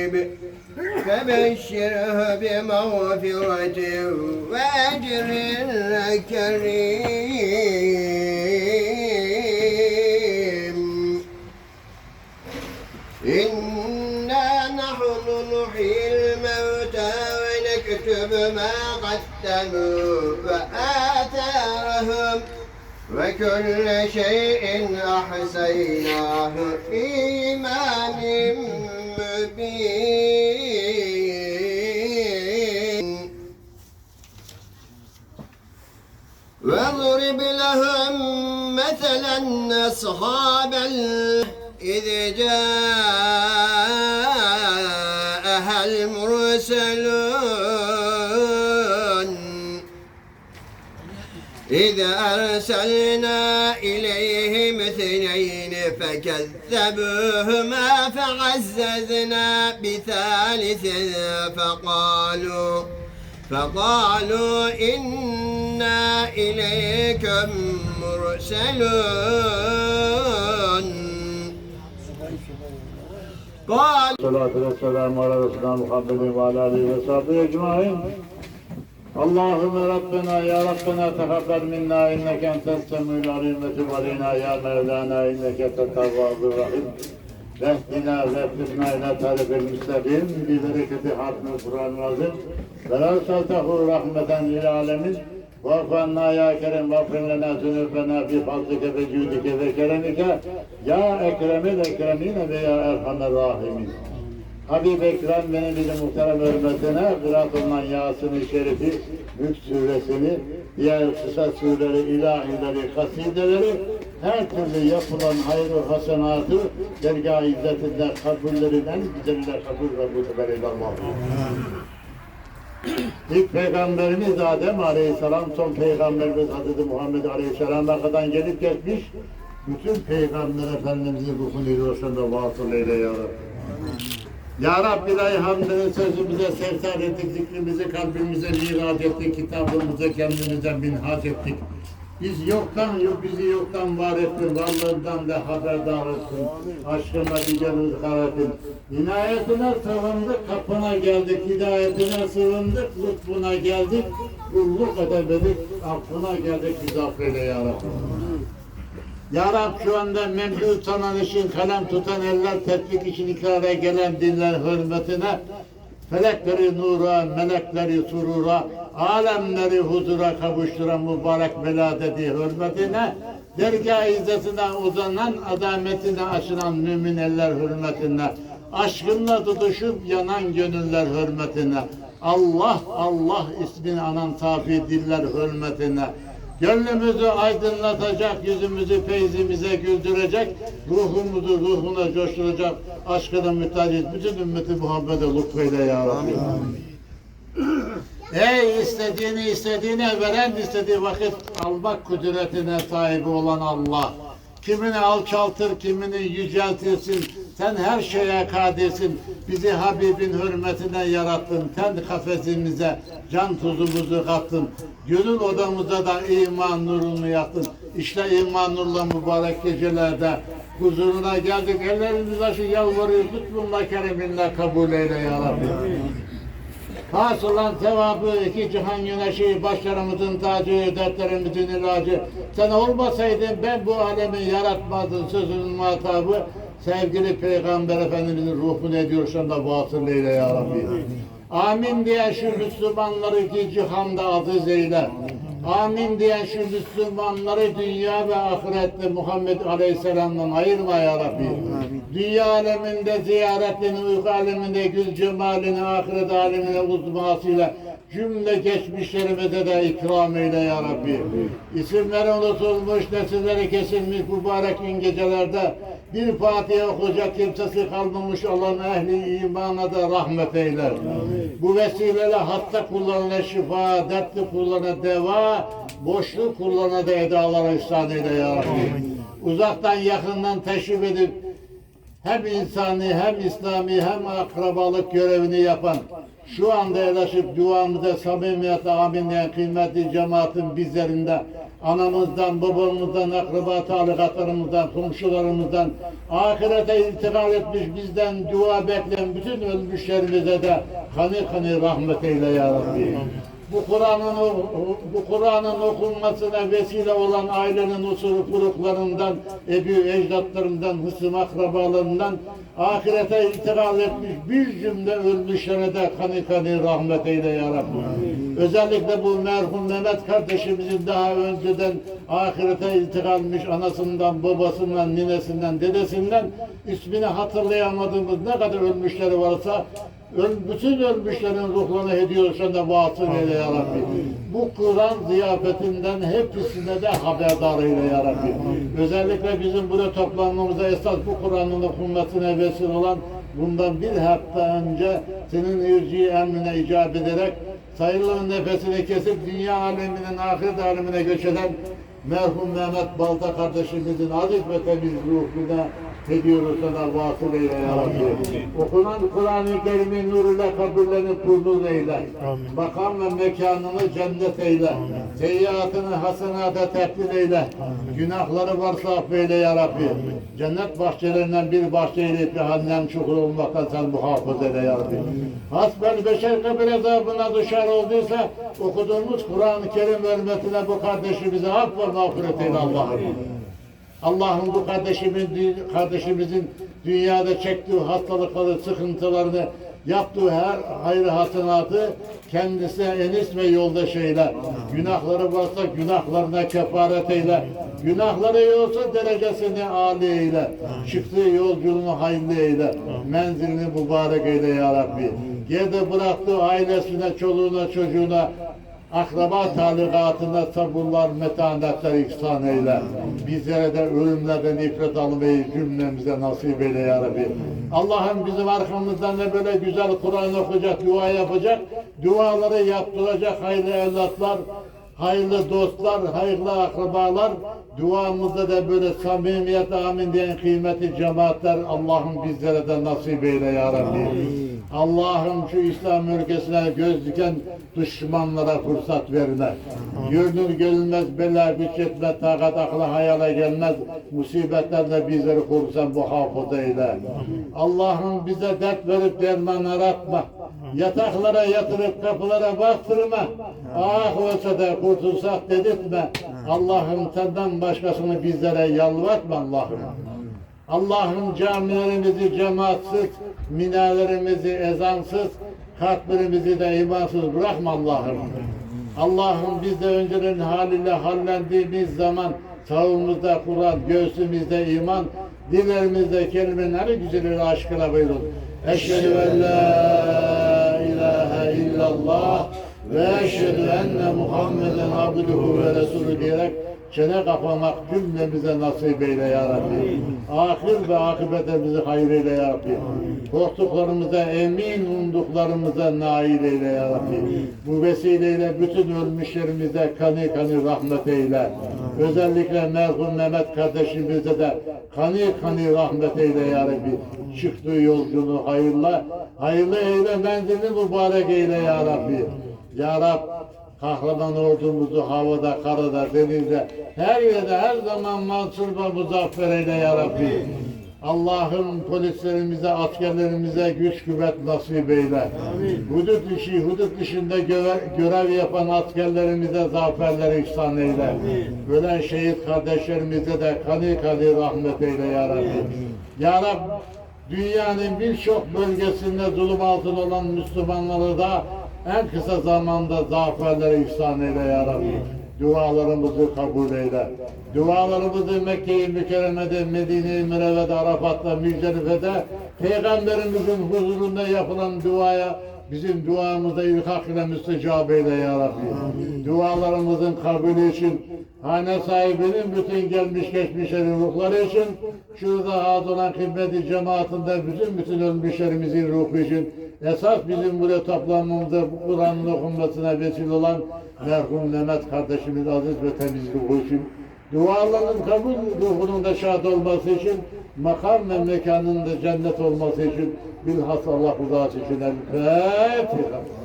قريب فبشره بمغفرة وأجر كريم إنا نحن نحيي الموتى ونكتب ما قدموا وآثارهم وكل شيء أحصيناه في إمام مبين واضرب لهم مثلا أصحاب ال- إذ جاءها المرسلون إذ أرسلنا إليهم اثنين فكذبوهما فعززنا بثالث فقالوا فقالوا إنا إليكم مرسلون قال الصلاة والسلام على رسولنا محمد وعلى آله وصحبه أجمعين Allahümme Rabbena ya Rabbena tehabbel minna inneke entes semül alim ve tub aleyna ya Mevlana inneke tetavvabı rahim. Vehdina ve fitna ile talebel müstakim bi bereketi hatmı Kur'an-ı Azim. Ve saltahu rahmeten lil alemin. Vaffanna ya Kerem vaffin lena zünübena bi fazlike ve cüdike ve keremike. Ya Ekremil Ekremine ve ya Erhamer Rahimin. Habib Ekrem bizim muhterem hürmetine biraz olunan Yasin-i Şerif'i, Mülk suresini, diğer kısa sureleri, ilahileri, kasideleri, her türlü yapılan hayır hasenatı dergah izzetinde kabullerinden güzeliyle kabul ve muteber Allah'ım. İlk peygamberimiz Adem Aleyhisselam, son peygamberimiz Hazreti Muhammed Aleyhisselam'a kadar gelip geçmiş, bütün peygamber efendimizin ruhunu roşanda vasıl eyle ya Rabbi. Ya Rabbi ilahi hamdını sözümüze sevtar ettik, zikrimizi kalbimize mirat ettik, kitabımıza kendimize minhac ettik. Biz yoktan yok, bizi yoktan var ettin, varlığından da haberdar ettin. Aşkına diğerimiz ettin. İnayetine sığındık, kapına geldik, hidayetine sığındık, lütfuna geldik, kulluk edemedik, affına geldik, bizi affeyle ya Rabbi. Ya Rab şu anda memnun sanan için kalem tutan eller tetkik için ikrara gelen dinler hürmetine felekleri nura, melekleri surura, alemleri huzura kavuşturan mübarek veladeti hürmetine dergah izzetine uzanan adametine aşınan mümin eller hürmetine aşkınla tutuşup yanan gönüller hürmetine Allah Allah ismini anan safi diller hürmetine Gönlümüzü aydınlatacak, yüzümüzü feyzimize güldürecek, ruhumuzu ruhuna coşturacak, aşkına müteahhit bütün ümmeti Muhammed'e lütfeyle ya Rabbi. Ey istediğini istediğine veren istediği vakit almak kudretine sahibi olan Allah. Kimini alçaltır, kimini yüceltirsin. Sen her şeye kadirsin. Bizi Habibin hürmetine yarattın. Kendi kafesimize can tuzumuzu kattın. Gönül odamıza da iman nurunu yaktın. İşte iman nurla mübarek gecelerde huzuruna geldik. Ellerimizi aşı yalvarıyoruz. Lütfunla kereminle kabul eyle ya Rabbi. Hasılan sevabı iki cihan güneşi, başlarımızın tacı, dertlerimizin ilacı. Sen olmasaydın ben bu alemi yaratmazdın sözünün muhatabı. Sevgili Peygamber Efendimizin ruhunu ediyorsan da vasıl eyle ya Rabbi. Amin diye şu Müslümanları iki cihanda aziz eyle. Amin diye şu Müslümanları dünya ve ahirette Muhammed Aleyhisselam'dan ayırma ya Rabbi. Dünya aleminde ziyaretini, uyku aleminde gül cemalini, ahiret alemine uzmasıyla cümle geçmişlerimize de ikram eyle ya Rabbi. İsimleri unutulmuş, nesilleri kesilmiş mübarek gün gecelerde bir Fatiha okuyacak kimsesi kalmamış olan ehli imana da rahmet eyle. Bu vesileyle hatta kullanılan şifa, dertli kullanılan deva, boşluk kullanan da edalara ihsan eyle ya Rabbi. Uzaktan yakından teşrif edip hem insani hem İslami hem akrabalık görevini yapan şu anda elaşıp duamıza samimiyetle amin diyen kıymetli cemaatin bizlerinde anamızdan, babamızdan, akraba talikatlarımızdan, komşularımızdan, ahirete intikal etmiş bizden dua bekleyen bütün ölmüşlerimize de kanı kanı rahmet eyle ya Rabbi. Bu Kur'an'ın bu Kur'an'ın okunmasına vesile olan ailenin usulü furuklarından, ebu ecdatlarından, hısım akrabalarından ahirete intikal etmiş bir cümle ölmüşlere de kanı kanı rahmet eyle ya Rabbi. Özellikle bu merhum Mehmet kardeşimizin daha önceden ahirete intikalmiş anasından, babasından, ninesinden, dedesinden ismini hatırlayamadığımız ne kadar ölmüşleri varsa Öl, bütün ölmüşlerin ruhlarına hediye olsun da vasıl eyle ya Rabbi. Bu Kur'an ziyafetinden hepsine de haberdar eyle ya Rabbi. Özellikle bizim burada toplanmamıza esas bu Kur'an'ın okunmasına vesile olan bundan bir hafta önce senin irci emrine icap ederek sayılı nefesini kesip dünya aleminin ahiret alemine göç eden merhum Mehmet Balta kardeşimizin aziz ve temiz ruhuna ediyoruz sana vasıl eyle ya Rabbi. Okunan Kur'an-ı Kerim'in nuruyla kabirlerini purnuz eyle. Makam ve mekanını cennet eyle. Seyyiatını hasenata tebdil eyle. Günahları varsa affeyle ya Rabbi. Cennet bahçelerinden bir bahçe eyleyip cehennem çukur olmaktan sen muhafaza eyle ya Rabbi. Hasbel beşer kabir azabına düşer olduysa okuduğumuz Kur'an-ı Kerim hürmetine bu kardeşimize af ve mağfiret eyle Allah'ım. Allah'ım bu kardeşimin, kardeşimizin dünyada çektiği hastalıkları, sıkıntılarını, yaptığı her hayır hasenatı kendisine enis ve yoldaş eyle. Günahları varsa günahlarına kefaret eyle. Günahları yoksa derecesini âli eyle. Çıktığı yolculuğunu hayırlı eyle. Menzilini mübarek eyle ya Rabbi. Geride bıraktığı ailesine, çoluğuna, çocuğuna, akraba talikatına sabırlar, metanetler ihsan eyle. Bizlere de ölümlerden ifret almayı cümlemize nasip eyle ya Rabbi. Allah'ım bizim arkamızdan da böyle güzel Kur'an okuyacak, dua yapacak, duaları yaptıracak hayırlı evlatlar, hayırlı dostlar, hayırlı akrabalar, duamızda da böyle samimiyet amin diyen kıymetli cemaatler Allah'ım bizlere de nasip eyle ya Rabbi. Allah'ım şu İslam ülkesine göz diken düşmanlara fırsat verme. Görünür görünmez bela güç etme, takat akla hayale gelmez. Musibetlerle bizleri korusan muhafaza eyle. Allah'ım bize dert verip derman aratma. Yataklara yatırıp kapılara baktırma. Ah olsa da kurtulsak dedirtme. Allah'ım senden başkasını bizlere yalvartma Allah'ım. Allah'ım camilerimizi cemaatsiz, minarelerimizi ezansız, kalplerimizi de imansız bırakma Allah'ım. Allah'ım biz de önceden haliyle hallendiğimiz zaman sağımızda Kur'an, göğsümüzde iman, dillerimizde kelimeleri güzeli aşkına buyurun. Eşhedü en la illallah ve eşhedü enne Muhammeden abduhu ve resulü diyerek çene kapamak cümlemize nasip eyle ya Rabbi. Ahir ve akıbetimizi hayır eyle ya Rabbi. Korktuklarımıza emin umduklarımıza nail eyle ya Rabbi. Bu vesileyle bütün ölmüşlerimize kanı kanı rahmet eyle. Özellikle merhum Mehmet kardeşimize de kanı kanı rahmet eyle ya Rabbi. Çıktığı yolculuğu hayırla, hayırlı eyle menzilini mübarek eyle ya Rabbi. Ya Rab kahraman ordumuzu havada, karada, denizde, her yerde, her zaman mansur ve muzaffer eyle ya Rabbi. Allah'ım polislerimize, askerlerimize güç kuvvet nasip eyle. Hudut dışı, hudut dışında görev, görev yapan askerlerimize zaferler ihsan eyle. Ölen şehit kardeşlerimize de kanı kanı rahmet eyle ya Rabbi. Ya Rabbi, dünyanın birçok bölgesinde zulüm altında olan Müslümanları da en kısa zamanda zaferlere ihsan eyle ya Rabbi. Dualarımızı kabul eyle. Dualarımızı Mekke-i Mükerreme'de, Medine-i Münevvere'de, Arafat'ta, Müzdelife'de Peygamberimizin huzurunda yapılan duaya bizim duamıza ilhak ile müstecab eyle ya Rabbi. Dualarımızın kabulü için hane sahibinin bütün gelmiş geçmişlerin ruhları için şurada hazır olan kıymeti cemaatinde bütün bütün ölmüşlerimizin ruhu için esas bizim buraya toplanmamızda bu Kur'an'ın okunmasına vesile olan merhum Mehmet kardeşimiz aziz ve temiz ruhu için duaların kabul ruhunun da şad olması için makam ve mekanının da cennet olması için bilhassa Allah rızası için el Fatiha.